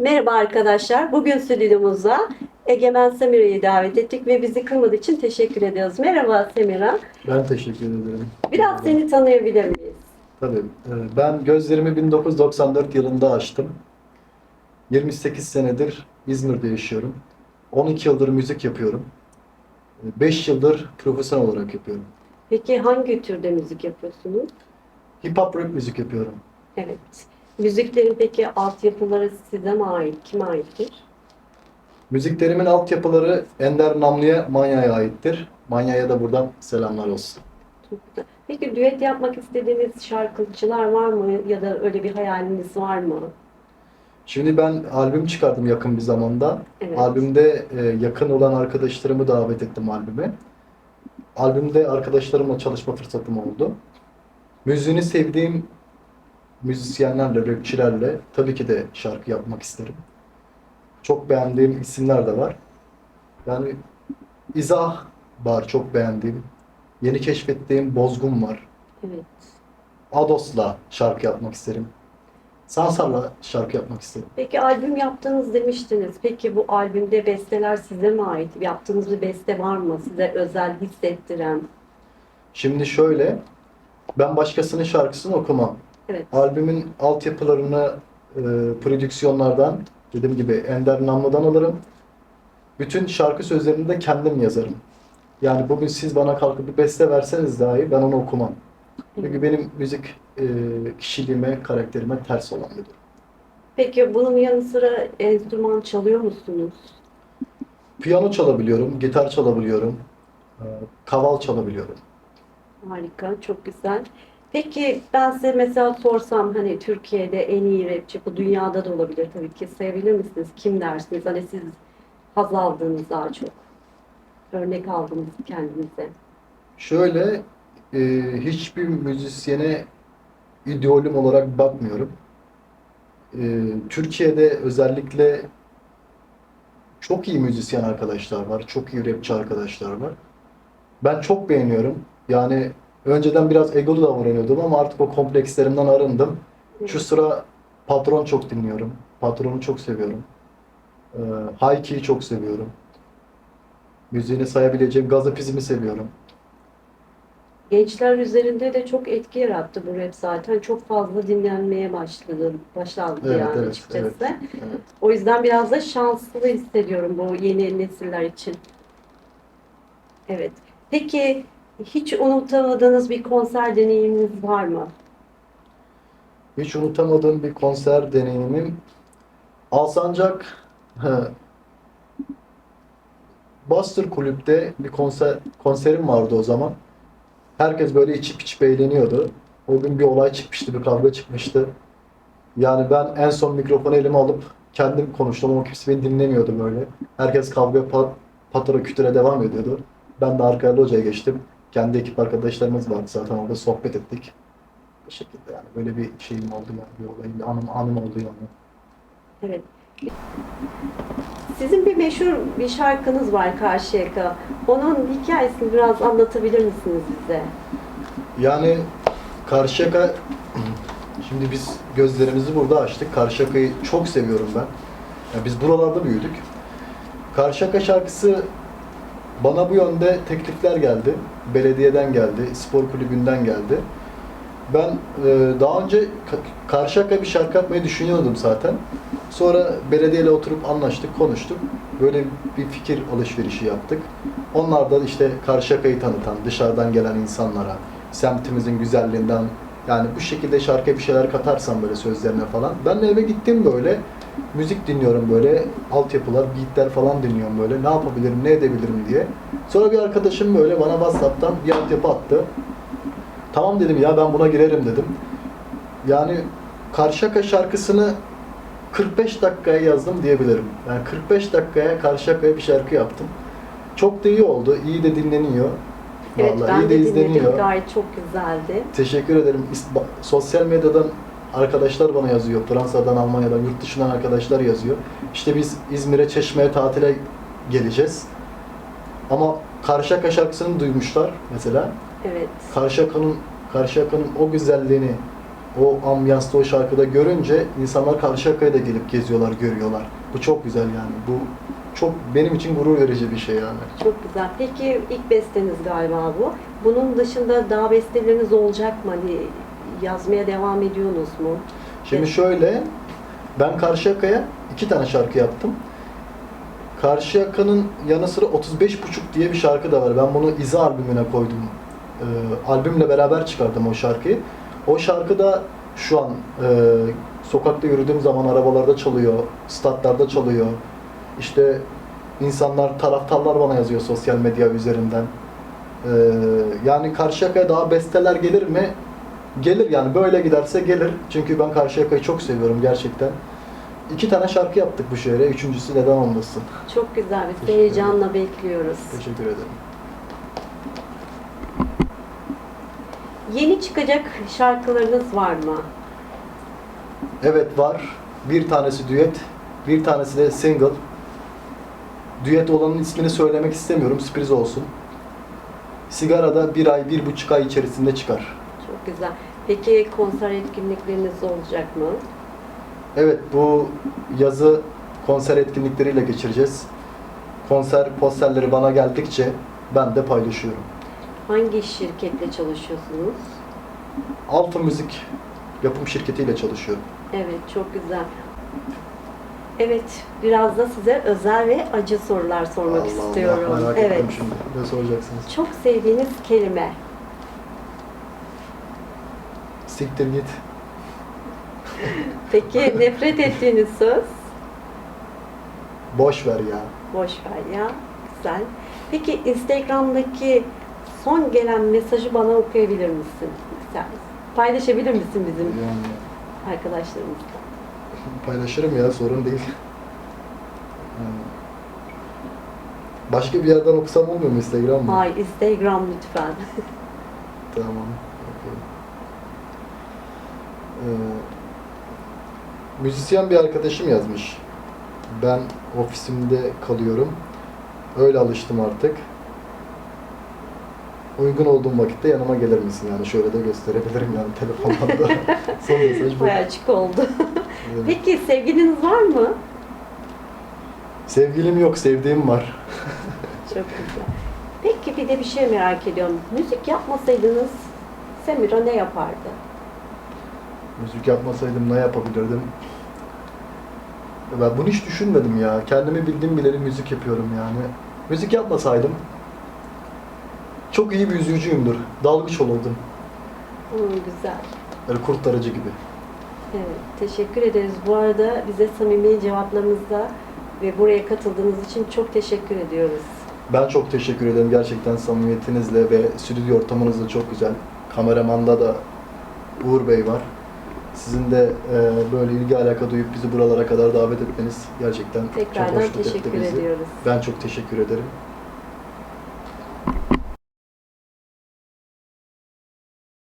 Merhaba arkadaşlar. Bugün stüdyomuza Egemen Semira'yı davet ettik ve bizi kırmadığı için teşekkür ediyoruz. Merhaba Semira. Ben teşekkür ederim. Biraz seni tanıyabilir miyiz? Tabii. Ee, Ben gözlerimi 1994 yılında açtım. 28 senedir İzmir'de yaşıyorum. 12 yıldır müzik yapıyorum. 5 yıldır profesyonel olarak yapıyorum. Peki hangi türde müzik yapıyorsunuz? Hip hop rap müzik yapıyorum. Evet. Müziklerin peki altyapıları size mi ait? Kime aittir? Müziklerimin altyapıları Ender Namlı'ya, Manya'ya aittir. Manya'ya da buradan selamlar olsun. Peki düet yapmak istediğiniz şarkıcılar var mı? Ya da öyle bir hayaliniz var mı? Şimdi ben albüm çıkardım yakın bir zamanda. Evet. Albümde e, yakın olan arkadaşlarımı davet ettim albüme. Albümde arkadaşlarımla çalışma fırsatım oldu. Müziğini sevdiğim müzisyenlerle, rapçilerle tabii ki de şarkı yapmak isterim. Çok beğendiğim isimler de var. Yani İzah var çok beğendiğim. Yeni keşfettiğim Bozgun var. Evet. Ados'la şarkı yapmak isterim. Sansar'la şarkı yapmak isterim. Peki albüm yaptınız demiştiniz. Peki bu albümde besteler size mi ait? Yaptığınız bir beste var mı? Size özel hissettiren? Şimdi şöyle, ben başkasının şarkısını okumam. Evet. Albümün altyapılarını e, prodüksiyonlardan, dediğim gibi Ender Namlı'dan alırım. Bütün şarkı sözlerini de kendim yazarım. Yani bugün siz bana kalkıp bir beste verseniz dahi ben onu okumam. Çünkü benim müzik e, kişiliğime, karakterime ters olan bir durum. Peki bunun yanı sıra enstrüman çalıyor musunuz? Piyano çalabiliyorum, gitar çalabiliyorum, e, kaval çalabiliyorum. Harika, çok güzel. Peki ben size mesela sorsam hani Türkiye'de en iyi rapçi bu dünyada da olabilir tabii ki sayabilir misiniz? Kim dersiniz? Hani siz haz aldığınız daha çok. Örnek aldınız kendinize. Şöyle, e, hiçbir müzisyene idolüm olarak bakmıyorum. E, Türkiye'de özellikle çok iyi müzisyen arkadaşlar var, çok iyi rapçi arkadaşlar var. Ben çok beğeniyorum. Yani önceden biraz egolu davranıyordum ama artık o komplekslerimden arındım. Şu sıra Patron çok dinliyorum. Patron'u çok seviyorum. E, Hayki'yi çok seviyorum. Müziğini sayabileceğim Gazapizm'i seviyorum. Gençler üzerinde de çok etki yarattı bu rap zaten. Çok fazla dinlenmeye başladı, başlandı Evet, yani evet, açıkçası. evet. O yüzden biraz da şanslı hissediyorum bu yeni nesiller için. Evet. Peki hiç unutamadığınız bir konser deneyiminiz var mı? Hiç unutamadığım bir konser deneyimim Alsancak Buster Kulüp'te bir konser konserim vardı o zaman. Herkes böyle içip içip eğleniyordu. O gün bir olay çıkmıştı, bir kavga çıkmıştı. Yani ben en son mikrofonu elime alıp kendim konuştum ama kimse beni dinlemiyordu böyle. Herkes kavga pa- patara kütüre devam ediyordu. Ben de arkaya locaya geçtim. Kendi ekip arkadaşlarımız vardı zaten orada sohbet ettik. Bu şekilde yani böyle bir şeyim oldu yani bir olayım, bir anım, anım oldu yani. Evet. Sizin bir meşhur bir şarkınız var Karşıyaka. Onun hikayesini biraz anlatabilir misiniz bize? Yani Karşıyaka şimdi biz gözlerimizi burada açtık. Karşıyaka'yı çok seviyorum ben. Yani biz buralarda büyüdük. Karşıyaka şarkısı bana bu yönde teklifler geldi. Belediyeden geldi, spor kulübünden geldi. Ben e, daha önce Ka- Karşıyaka bir şarkı yapmayı düşünüyordum zaten. Sonra belediyeyle oturup anlaştık, konuştuk. Böyle bir fikir alışverişi yaptık. Onlar da işte Karşıyaka'yı tanıtan, dışarıdan gelen insanlara, semtimizin güzelliğinden yani bu şekilde şarkıya bir şeyler katarsam böyle sözlerine falan. Ben de eve gittim böyle. Müzik dinliyorum böyle. Altyapılar, beatler falan dinliyorum böyle. Ne yapabilirim, ne edebilirim diye. Sonra bir arkadaşım böyle bana WhatsApp'tan bir altyapı attı. Tamam dedim ya ben buna girerim dedim. Yani Karşıyaka şarkısını 45 dakikaya yazdım diyebilirim. Yani 45 dakikaya Karşıyaka'ya bir şarkı yaptım. Çok da iyi oldu. iyi de dinleniyor. Evet Vallahi ben iyi de de dinledim. izleniyor. Gayet çok güzeldi. Teşekkür ederim. Sosyal medyadan arkadaşlar bana yazıyor. Fransa'dan, Almanya'dan, yurt dışından arkadaşlar yazıyor. İşte biz İzmir'e, Çeşme'ye tatile geleceğiz. Ama Karşıyaka şarkısını duymuşlar mesela. Evet. Karşıyaka'nın Karşıyaka'nın o güzelliğini o ambiyansta o şarkıda görünce insanlar Karşıyaka'ya da gelip geziyorlar, görüyorlar. Bu çok güzel yani. Bu çok benim için gurur verici bir şey yani. Çok güzel. Peki ilk besteniz galiba bu. Bunun dışında daha besteleriniz olacak mı? Hani yazmaya devam ediyorsunuz mu? Şimdi Evet. şöyle, ben Karşıyaka'ya iki tane şarkı yaptım. Karşıyaka'nın yanı sıra 35.5 diye bir şarkı da var. Ben bunu İzi albümüne koydum. Ee, albümle beraber çıkardım o şarkıyı. O şarkı da şu an e, sokakta yürüdüğüm zaman arabalarda çalıyor, statlarda çalıyor. İşte insanlar, taraftarlar bana yazıyor sosyal medya üzerinden. Ee, yani Karşıyaka'ya daha besteler gelir mi? Gelir yani böyle giderse gelir. Çünkü ben Karşıyaka'yı çok seviyorum gerçekten. İki tane şarkı yaptık bu şehre. Üçüncüsü neden olmasın? Çok güzel. Biz de Teşekkür heyecanla bekliyoruz. Teşekkür ederim. Yeni çıkacak şarkılarınız var mı? Evet var. Bir tanesi düet, bir tanesi de single. Düet olanın ismini söylemek istemiyorum, sürpriz olsun. Sigarada bir ay, bir buçuk ay içerisinde çıkar. Çok güzel. Peki konser etkinlikleriniz olacak mı? Evet, bu yazı konser etkinlikleriyle geçireceğiz. Konser posterleri bana geldikçe ben de paylaşıyorum. Hangi şirketle çalışıyorsunuz? Alfa Müzik yapım şirketiyle çalışıyorum. Evet, çok güzel. Evet, biraz da size özel ve acı sorular sormak Allah istiyorum. Allah, merak evet. ettim şimdi. Ne soracaksınız? Çok sevdiğiniz kelime. Siktir git. Peki nefret ettiğiniz söz? Boş ver ya. Boş ver ya. Güzel. Peki Instagram'daki son gelen mesajı bana okuyabilir misin? Sen paylaşabilir misin bizim Yani arkadaşlarımızla? paylaşırım ya sorun değil. Başka bir yerden okusam olmuyor mu Instagram mı? Hayır, Instagram lütfen. Tamam. okey. Ee, müzisyen bir arkadaşım yazmış. Ben ofisimde kalıyorum. Öyle alıştım artık. Uygun olduğum vakitte yanıma gelir misin? Yani şöyle de gösterebilirim yani telefondan da. Son mesaj bu. Bayağı açık oldu. Evet. Peki sevgiliniz var mı? Sevgilim yok, sevdiğim var. Çok güzel. Peki bir de bir şey merak ediyorum. Müzik yapmasaydınız Semira ne yapardı? Müzik yapmasaydım ne yapabilirdim? Ben bunu hiç düşünmedim ya. Kendimi bildiğim bileli müzik yapıyorum yani. Müzik yapmasaydım çok iyi bir yüzücüyümdür. Dalgıç olurdum. Hmm, güzel. Böyle kurtarıcı gibi. Evet, teşekkür ederiz. Bu arada bize samimi cevaplarınızda ve buraya katıldığınız için çok teşekkür ediyoruz. Ben çok teşekkür ederim gerçekten samimiyetinizle ve stüdyo ortamınız da çok güzel. Kameramanda da Uğur Bey var. Sizin de e, böyle ilgi alaka duyup bizi buralara kadar davet etmeniz gerçekten çok Tekrardan hoşnut etti teşekkür bizi. ediyoruz. Ben çok teşekkür ederim.